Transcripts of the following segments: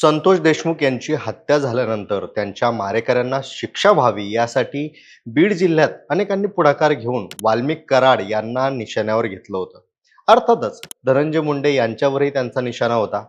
संतोष देशमुख यांची हत्या झाल्यानंतर त्यांच्या मारेकऱ्यांना शिक्षा व्हावी यासाठी बीड जिल्ह्यात अनेकांनी पुढाकार घेऊन वाल्मिक कराड यांना निशाण्यावर घेतलं होतं. अर्थातच धनंजय मुंडे यांच्यावरही त्यांचा निशाणा होता.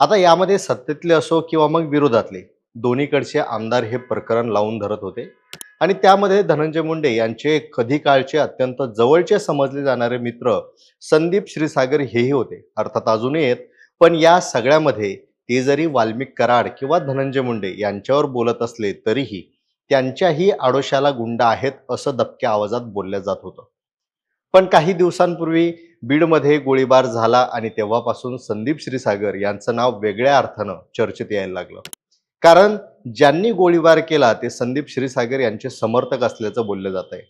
आता यामध्ये सत्तेतले असो किंवा मग विरोधातले दोन्हीकडचे आमदार हे प्रकरण लावून धरत होते. आणि त्यामध्ये धनंजय मुंडे यांचे कधी काळचे अत्यंत जवळचे समजले जाणारे मित्र संदीप श्रीसागर हेही होते. अर्थात अजूनही आहेत. पण या सगळ्यामध्ये ते जरी वाल्मिक कराड किंवा धनंजय मुंडे यांच्यावर बोलत असले तरीही त्यांच्याही आडोशाला गुंड आहेत असं दबक्या आवाजात बोललं जात होतं. पण काही दिवसांपूर्वी बीडमध्ये गोळीबार झाला आणि तेव्हापासून संदीप श्रीसागर यांचं नाव वेगळ्या अर्थानं चर्चेत यायला लागलं. कारण ज्यांनी गोळीबार केला ते संदीप श्रीसागर यांचे समर्थक असल्याचं बोललं जात आहे.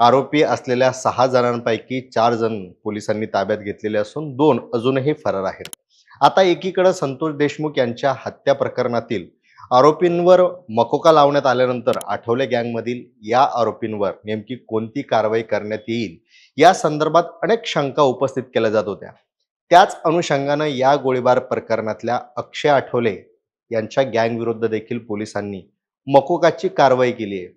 आरोपी असलेल्या सहा जणांपैकी चार जण पोलिसांनी ताब्यात घेतलेले असून दोन अजूनही फरार आहेत. आता एकीकडे संतोष देशमुख यांच्या हत्या प्रकरणातील आरोपींवर मकोका लावण्यात आल्यानंतर आठवले गँगमधील या आरोपींवर नेमकी कोणती कारवाई करण्यात येईल या संदर्भात अनेक शंका उपस्थित केल्या जात होत्या. त्याच अनुषंगानं या गोळीबार प्रकरणातल्या अक्षय आठवले यांच्या गँग विरुद्ध देखील पोलिसांनी मकोकाची कारवाई केली आहे.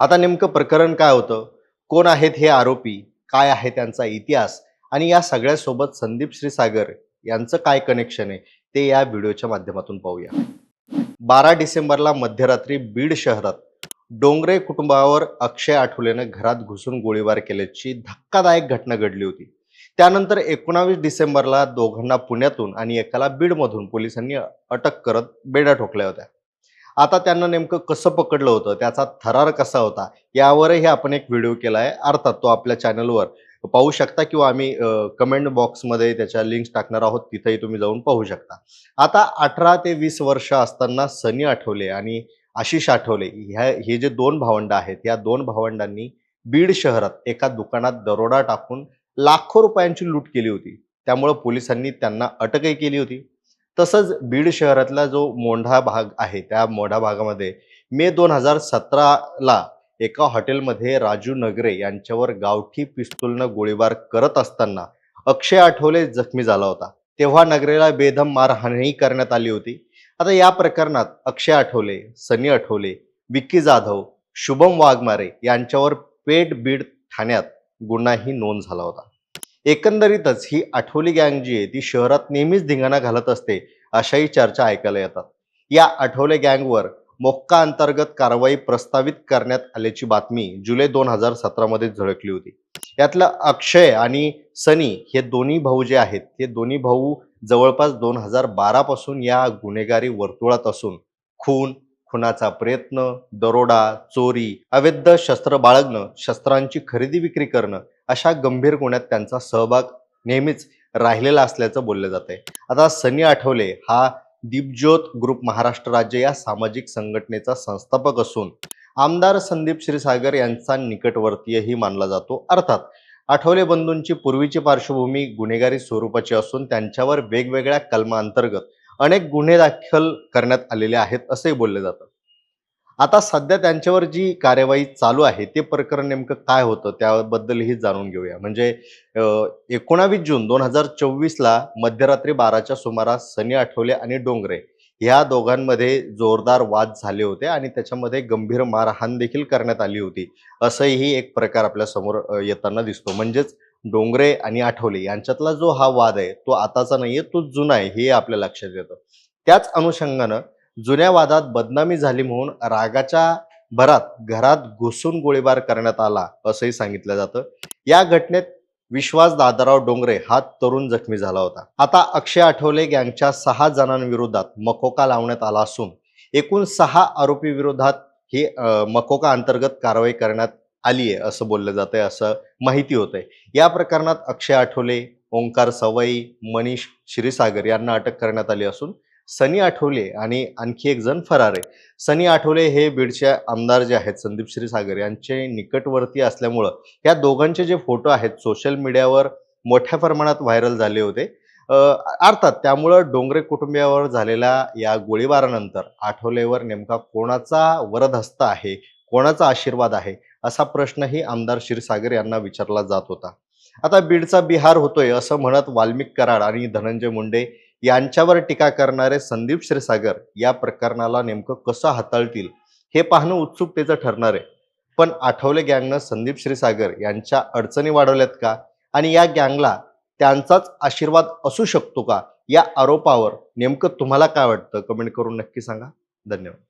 आता नेमकं प्रकरण काय होतं? कोण आहेत हे आरोपी? काय आहे त्यांचा इतिहास? आणि या सगळ्यासोबत संदीप श्रीसागर यांचं काय कनेक्शन आहे ते या व्हिडिओच्या माध्यमातून पाहूया. बारा डिसेंबरला मध्यरात्री बीड शहरात डोंगरे कुटुंबावर अक्षय आठवलेनं घरात घुसून गोळीबार केल्याची धक्कादायक घटना घडली होती. त्यानंतर एकोणावीस डिसेंबरला दोघांना पुण्यातून आणि एकाला बीडमधून पोलिसांनी अटक करत बेड्या ठोकल्या होत्या. आता त्यांना नेमकं कसं पकडलं होतं त्याचा थरार कसा होता यावरही आपण एक व्हिडिओ केला आहे अर्थात तो आपल्या चॅनलवर पाहू शकता किंवा आम्ही कमेंट बॉक्समध्ये त्याच्या लिंक्स टाकणार आहोत तिथेही तुम्ही जाऊन पाहू शकता. आता अठरा ते वीस वर्ष असताना सनी आठवले आणि आशिष आठवले. ह्या हे जे दोन भावंड आहेत या दोन भावंडांनी बीड शहरात एका दुकानात दरोडा टाकून लाखो रुपयांची लूट केली होती. त्यामुळं पोलिसांनी त्यांना अटकही केली होती. तसंच बीड शहरातला जो मोंढा भाग आहे त्या मोंढा भागामध्ये मे दोन हजार सतराला एका हॉटेलमध्ये राजू नगरे यांच्यावर गावठी पिस्तूलनं गोळीबार करत असताना अक्षय आठवले जखमी झाला होता. तेव्हा नगरेला बेदम मारहाणही करण्यात आली होती. आता या प्रकरणात अक्षय आठवले सनी आठवले विक्की जाधव शुभम वाघमारे यांच्यावर पेट बीड ठाण्यात गुन्हाही नोंद झाला होता. एकंदरीतच ही आठवली गँग जी आहे ती शहरात नेहमीच धिंगाणा घालत असते अशाही चर्चा ऐकायला येतात. या आठवले गँगवर मोक्का अंतर्गत कारवाई प्रस्तावित करण्यात आल्याची बातमी जुलै दोन हजार सतरामध्ये झळकली होती. यातलं अक्षय आणि सनी हे दोन्ही भाऊ जे आहेत ते दोन्ही भाऊ जवळपास दोन हजार बारा पासून या गुन्हेगारी वर्तुळात असून खून खुनाचा प्रयत्न दरोडा चोरी अवैध शस्त्र बाळगणं शस्त्रांची खरेदी विक्री करणं अशा गंभीर गुन्ह्यात त्यांचा सहभाग नेहमीच राहिलेला असल्याचं बोललं जात आहे आता सनी आठवले हा दीपज्योत ग्रुप महाराष्ट्र राज्य या सामाजिक संघटनेचा संस्थापक असून आमदार संदीप क्षीरसागर यांचा निकटवर्तीयही मानला जातो. अर्थात आठवले बंधूंची पूर्वीची पार्श्वभूमी गुन्हेगारी स्वरूपाची असून त्यांच्यावर वेगवेगळ्या कलमांतर्गत अनेक गुन्हे दाखल करण्यात आलेले आहेत असंही बोलले जातं. आता सध्या त्यांच्यावर जी कार्यवाही चालू आहे ते प्रकरण नेमकं काय होतं त्याबद्दलही जाणून घेऊया. म्हणजे एकोणावीस जून दोन हजार चोवीसला मध्यरात्री बाराच्या सुमारास सनी आठवले आणि डोंगरे ह्या दोघांमध्ये जोरदार वाद झाले होते आणि त्याच्यामध्ये गंभीर मारहाण देखील करण्यात आली होती. असंही एक प्रकार आपल्यासमोर येताना दिसतो. म्हणजेच डोंगरे आणि आठवले यांच्यातला जो हा वाद आहे तो आताचा नाहीये तो जुना आहे हे आपल्या लक्षात येतं. त्याच अनुषंगानं जुन्या वादात बदनामी झाली म्हणून रागाच्या भरात घरात घुसून गोळीबार करण्यात आला असंही सांगितलं जातं. या घटनेत विश्वास दादाराव डोंगरे हा तरुण जखमी झाला होता. आता अक्षय आठवले गँगच्या सहा जणांविरोधात मकोका लावण्यात आला असून एकूण सहा आरोपी विरोधात ही मकोका अंतर्गत कारवाई करण्यात आली आहे असं बोललं जात आहे असं माहिती होत आहे या प्रकरणात अक्षय आठवले ओंकार सवई मनीष श्रीसागर यांना अटक करण्यात आली असून सनी आठवले आणि आणखी एक जण फरार. आहे सनी आठवले हे बीडचे आमदार जे आहेत संदीप श्रीसागर यांचे निकटवर्ती असल्यामुळं या दोघांचे जे फोटो आहेत सोशल मीडियावर मोठ्या प्रमाणात व्हायरल झाले होते. अर्थात त्यामुळं डोंगरे कुटुंबियावर झालेल्या या गोळीबारानंतर आठवलेवर नेमका कोणाचा वरदहस्त आहे कोणाचा आशीर्वाद आहे असा प्रश्नही आमदार क्षीरसागर यांना विचारला जात होता. आता बीडचा बिहार होतोय असं म्हणत वाल्मिक कराड आणि धनंजय मुंडे यांच्यावर टीका करणारे संदीप क्षीरसागर या प्रकरणाला नेमकं कसं हाताळतील हे पाहणं उत्सुकतेचं ठरणार आहे. पण आठवले गँगनं संदीप श्रीसागर यांच्या अडचणी वाढवल्यात का? आणि या गँगला त्यांचाच आशीर्वाद असू शकतो का? या आरोपावर नेमकं तुम्हाला काय वाटतं? कमेंट करून नक्की सांगा. धन्यवाद.